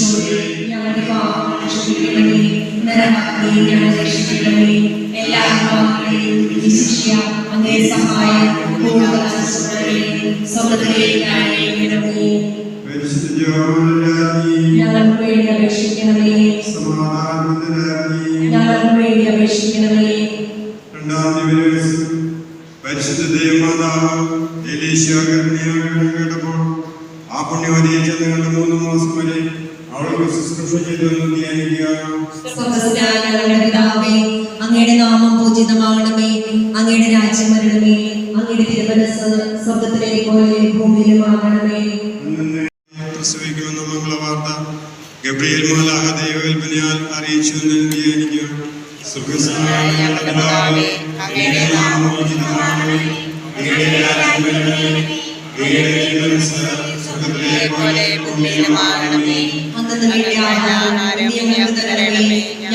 പോലെ ഞങ്ങളുടെ പാപങ്ങൾ ക്ഷമിക്കണമേ. നരകത്തെ ഞങ്ങളെ രക്ഷിക്കണമേ. എല്ലാ പാപങ്ങളെയും വിശിഷ്യ അങ്ങേ സഹായം കൂടുതൽ സ്വർഗത്തിലേക്ക് അയക്കണമേ ഞങ്ങൾക്ക് വേണ്ടി അപേക്ഷിക്കണമേ ഞങ്ങൾക്ക് വേണ്ടി അപേക്ഷിക്കണമേ രണ്ടാം ദിവസം പരിശുദ്ധ ദേവമാതാവ് എലീശാകരനെയാണ് കേട്ടപ്പോൾ ആ പുണ്യവതിയെ ചെന്നുകൊണ്ട് മൂന്ന് മാസം വരെ അവൾക്ക് ശുശ്രൂഷ ധ്യാനിക്കുക പിതാവേ അങ്ങയുടെ നാമം പൂജിതമാകണമേ അങ്ങയുടെ രാജ്യം വരണമേ അങ്ങയുടെ തിരുമനസ് സ്വർഗത്തിലെ പോലെ ഭൂമിയിലുമാകണമേ പ്രസവിക്കുമെന്ന മംഗളവാർത്ത ഗബ്രിയേൽ മാലാഹ ദൈവകൽപ്പനയാൽ അറിയിച്ചു ധ്യാനിക്കുക. സുഖസ്നായ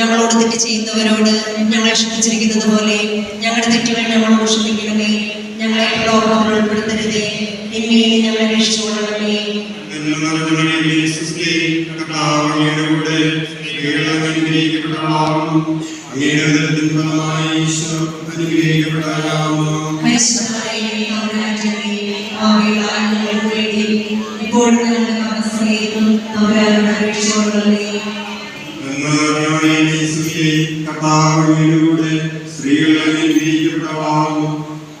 ഞങ്ങളുടെ തെറ്റ് ചെയ്യുന്നവരോട് ഞങ്ങളെ ക്ഷമിച്ചിരിക്കുന്നത് പോലെ ഞങ്ങളുടെ തെറ്റുകൾ ഞങ്ങളോട് ക്ഷമിക്കണമേ ഞങ്ങളെ പ്രലോഭനത്തിൽ ഉൾപ്പെടുത്തരുതേ നിമ്മയെ ഞങ്ങളെ രക്ഷിച്ചുകൊള്ളണമേ എന്ന് നിറഞ്ഞവനെ യേശുസ്തേ, കർത്താവ് അങ്ങയുടെ കൂടെ സ്ത്രീകൾ അനുഗ്രഹിക്കപ്പെട്ടവളാകുന്നു.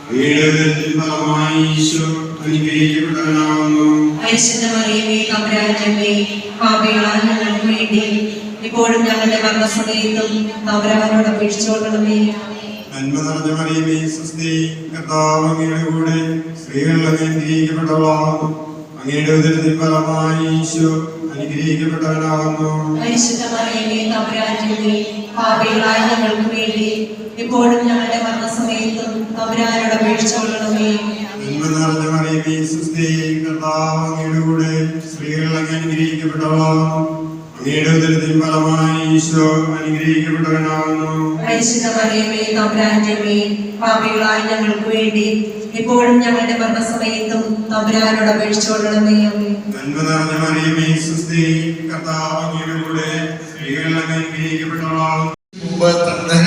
അങ്ങയുടെ ഉദരത്തിൻ ഫലമായി ഈശോ അനുഗ്രഹിക്കപ്പെട്ടവനാകുന്നു. പരിശുദ്ധ മറിയമേ തമ്പുരാന്റമ്മേ പാപികളായ ഞങ്ങൾക്ക് വേണ്ടി ഇപ്പോഴും ഞങ്ങളുടെ മരണസമയത്തും തമ്പുരാനോട് അപേക്ഷിച്ചുകൊള്ളണമേ. നന്മ നിറഞ്ഞ മറിയമേ കർത്താവ് അങ്ങയുടെ കൂടെ അനുഗ്രഹിക്കപ്പെട്ടവളാകുന്നു. അങ്ങയുടെ ഫലമായി ഈശോ അനുഗ്രഹിക്കപ്പെട്ടവനാകുന്നു. പാപികളായ ഞങ്ങൾക്ക് വേണ്ടി ഇപ്പോഴും ഞങ്ങളുടെ മരണസമയത്തും നന്മ നിറഞ്ഞ മറിയമേ കർത്താവ് അങ്ങയുടെ കൂടെ സ്ത്രീകൾ അനുഗ്രഹിക്കപ്പെട്ടവളാകുന്നു. ഉദരത്തിൻ ഫലമായി ഈശോ അനുഗ്രഹിക്കപ്പെട്ടവനാകുന്നു. പരിശുദ്ധ മറിയമേ തമ്പുരാന്റമ്മേ പാപികളായ ഞങ്ങൾക്ക് വേണ്ടി ഇപ്പോഴും ഞങ്ങളുടെ മരണസമയത്തും തമ്പുരാനോട് അപേക്ഷിച്ചുകൊള്ളണമേ നന്മ നിറഞ്ഞ മറിയമേ സുസ്ഥി കർത്താവ് അങ്ങയുടെ കൂടെ സ്ത്രീകൾ അനുഗ്രഹിക്കപ്പെട്ടവളാകുന്നു. തന്നെ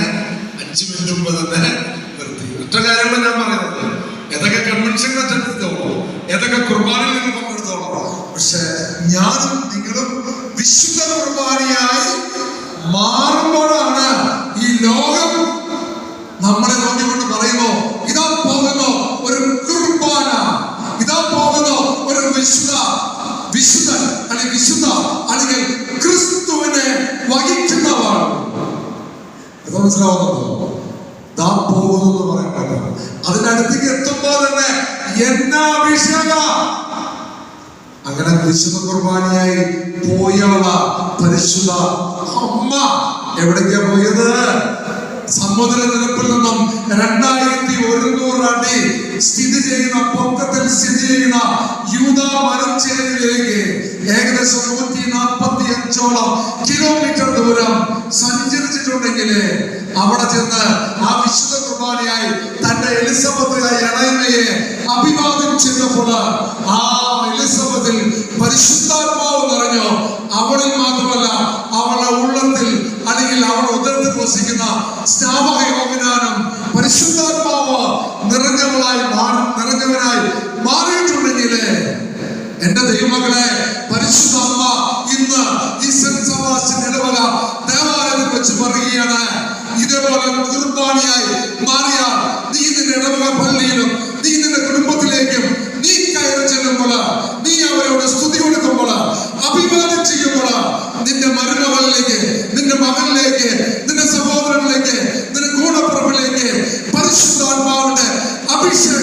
അഞ്ച് മിനിറ്റ് മുമ്പ് തന്നെ നിർത്തി. ഒറ്റ കാര്യങ്ങൾ ഞാൻ പറയുന്നത് ഏതൊക്കെ കൺവെൻഷൻ ചെയ്തോളൂ ഏതൊക്കെ കുർബാനയിൽ നിന്ന് പങ്കെടുത്തോളൂ പക്ഷെ ഞാനും നിങ്ങളും വിശുദ്ധ കുർബാനയായി മാറുമ്പോഴാണ് ഈ ലോകം നമ്മളെ നോക്കിക്കൊണ്ട് പറയുമോ ഇതാ പോകുന്നു ഒരു കുർബാന ഇതാ പോകുന്നു ഒരു വിശുദ്ധ വിശുദ്ധ അല്ലെങ്കിൽ വിശുദ്ധ അല്ലെങ്കിൽ ക്രിസ്തുവിനെ വഹിക്കുന്നവർ. ഇത് മനസ്സിലാവുന്നുണ്ടോ? ദാ പോകുന്നു എന്ന് പറയണ്ടല്ലോ അതിനടുത്തേക്ക് എത്തുമ്പോൾ തന്നെ എന്നാ അഭിഷേക? അങ്ങനെ വിശുദ്ധ കുർബാനയായി പോയവള പരിശുദ്ധ അമ്മ. എവിടേക്കാ പോയത്? സമുദ്ര നിരപ്പിൽ നിന്നും രണ്ടായിരത്തി ഒരുന്നൂറ് അടി സ്ഥിതി ചെയ്യുന്ന പൊക്കത്തിൽ സ്ഥിതി ചെയ്യുന്ന യൂത മരച്ചേരിയിലേക്ക് ഏകദേശം നൂറ്റി നാൽപ്പത്തി അഞ്ചോളം കിലോമീറ്റർ ദൂരം സഞ്ചരിച്ചിട്ടുണ്ടെങ്കിൽ അവിടെ ചെന്ന് ആ വിശുദ്ധ കുർബാനയായി തന്റെ എലിസബത്തിലെ ഇളയമയെ അഭിവാദം ചെയ്തപ്പോൾ ആ എലിസബത്തിൽ പരിശുദ്ധാത്മാവ് നിറഞ്ഞു അവളിൽ മാത്രമല്ല അവളുടെ ഉള്ളത്തിൽ അല്ലെങ്കിൽ അവളുടെ ഉദരത്തിൽ വസിക്കുന്ന സ്നാപക യോഗ്യനാനം പരിശുദ്ധാത്മാവ് നിറഞ്ഞവളായി നിറഞ്ഞവനായി മാറിയിട്ടുണ്ടെങ്കിൽ എന്റെ ദൈവമകളെ മരുമകളിലേക്ക് നിന്റെ മകനിലേക്ക് നിന്റെ സഹോദരനിലേക്ക് നിന്റെ കൂടപ്പുറപ്പിലേക്ക് പരിശുദ്ധാത്മാവിന്റെ അഭിഷേകം